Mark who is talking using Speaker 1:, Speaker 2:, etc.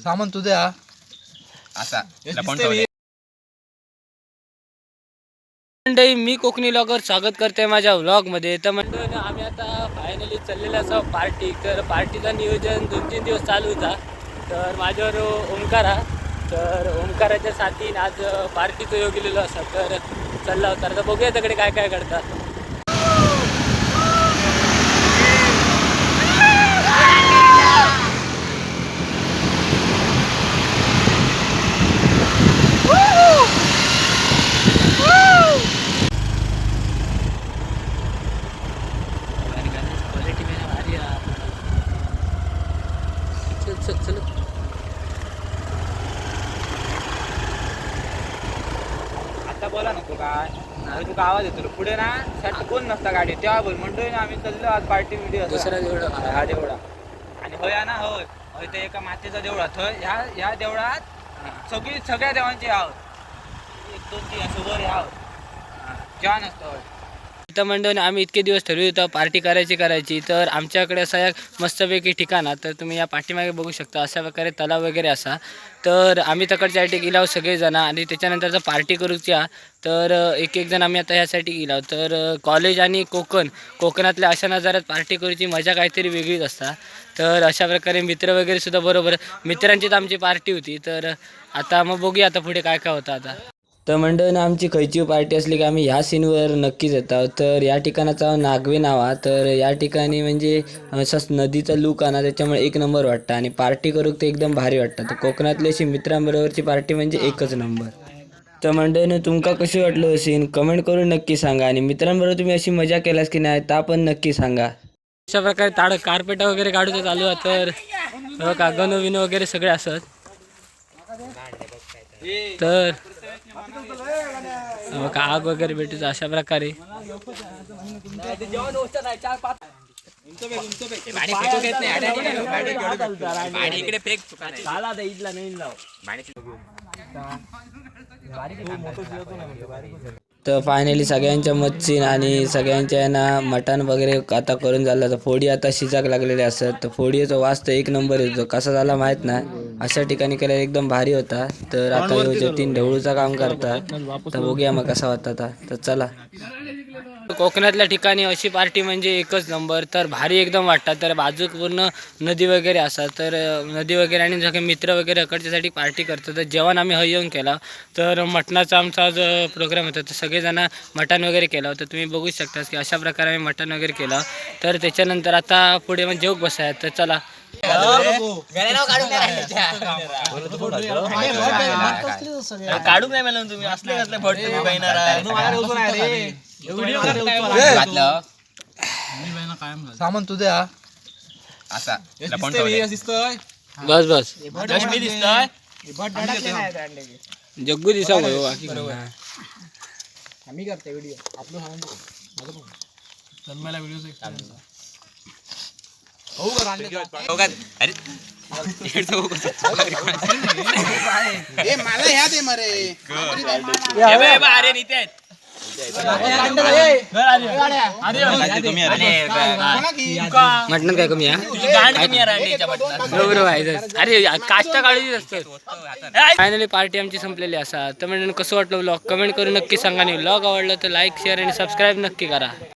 Speaker 1: सामान तुझे हा.
Speaker 2: असा.
Speaker 3: मंडळी मी कोकणी लॉगर स्वागत करते माझ्या व्लॉगमध्ये. तर मंडळी आम्ही आता फायनली चाललेलो असो पार्टी तर पार्टीचं नियोजन दोन तीन दिवस चालू होता. तर माझ्यावर ओंकारा तर ओंकाराच्या साथीन आज पार्टीचं योग गेलेलो असा. तर चालला होता तर बघूया तिकडे काय काय करतात क्वालिटी मेरा भारी आहे चल चल चल
Speaker 2: बोला नको काय? अरे तुका आवाज येतो. पुढे ना साठी कोण नसता गाडी. तेव्हा बोल म्हणतोय ना आम्ही चाललो आज पार्टी व्हिडिओ
Speaker 3: दुसरा देवळा. हा.
Speaker 2: देवळा. आणि होय ना होय. होय ते एका मातेचा देवळा. थंय ह्या ह्या देवळात सगळी सगळ्या देवांची आहोत. एक दोन तीन असं वर आहोत. जेव्हा नसतं होय.
Speaker 3: इथं आम्ही इतके दिवस ठरवलं होतं पार्टी करायची करायची. तर आमच्याकडे असा एक मस्तपैकी ठिकाणा तर तुम्ही या पाठीमागे बघू शकता अशा प्रकारे तलाव वगैरे असा. तर आम्ही तकडच्या साठी गेलो आहोत सगळेजण आणि त्याच्यानंतर जर पार्टी करूच्या तर एक एक जण आम्ही आता ह्यासाठी गेला तर कॉलेज आणि कोकण कोकणातल्या अशा नजारात पार्टी करूची मजा काहीतरी वेगळीच असता. तर अशा प्रकारे मित्र वगैरे सुद्धा बरोबर मित्रांचीच आमची पार्टी होती. तर आता मग बघूया आता पुढे काय काय होतं आता. तर मंडळीनं आमची खयची पार्टी असली की आम्ही ह्या सीनवर नक्कीच येतो. तर या ठिकाणाचं नागवे नावा तर या ठिकाणी म्हणजे असंच नदीचा लुक आणा त्याच्यामुळे एक नंबर वाटतं. आणि पार्टी करू ते एकदम भारी वाटतं. तर कोकणातली अशी मित्रांबरोबरची पार्टी म्हणजे एकच नंबर. तर मंडळीनं तुमका कशी वाटलं सीन कमेंट करून नक्की सांगा. आणि मित्रांबरोबर तुम्ही अशी मजा केलास की नाही ता पण नक्की सांगा. अशा प्रकारे ताड कार्पेट वगैरे काढूचं चालू आहे तर बघा गण विनो वगैरे सगळे असत तर बघा आग वगैरे भेटूच अशा प्रकारे.
Speaker 2: इकडे फेक.
Speaker 3: तर फायनली सगळ्यांच्या मच्छीन आणि सगळ्यांच्या ना मटण वगैरे आता करून झालं. तर फोडी आता शिजाक लागलेले असतात तर फोडीचा वास तर एक नंबर येतो. कसा झाला माहीत नाही. अशा ठिकाणी केल्यावर एकदम भारी होता. तर आता जतीन ढवळूचा काम करतात. तर बघूया मग कसा होता तर चला. कोकणातल्या ठिकाणी अशी पार्टी म्हणजे एकच नंबर. तर भारी एकदम वाटतात. तर बाजूक पूर्ण नदी वगैरे असतात. तर नदी वगैरे आणि सगळे मित्र वगैरे अकडच्यासाठी पार्टी करतात. तर जेवण आम्ही हय येऊन केला. तर मटणाचा आमचा जो प्रोग्राम होता तर सगळेजण मटण वगैरे केला होता. तुम्ही बघू शकता की अशा प्रकारे आम्ही मटण वगैरे केलं. तर त्याच्यानंतर आता पुढे मग जेवक बसायला तर चला
Speaker 2: काढून नाही मला तुम्ही असले कसले फट तुम्ही बहिणार
Speaker 1: सामान तू द्या
Speaker 2: असा
Speaker 3: बस बस
Speaker 2: मी दिसतोय
Speaker 3: जग्गू दिसा बाकी
Speaker 1: आम्ही करते व्हिडिओ आपलं सामान बघ. तन्मयला व्हिडिओ हो
Speaker 2: अरे
Speaker 1: ए मला ह्या दे मरे
Speaker 2: अरे निते
Speaker 3: मटण काय कमी बरोबर आहे अरे काष्टा असतात फायनली पार्टी आमची संपलेली असा तर म्हणजे कसं वाटलं ब्लॉग कमेंट करून नक्की सांगा आणि ब्लॉग आवडलं तर लाईक शेअर आणि सबस्क्राईब नक्की करा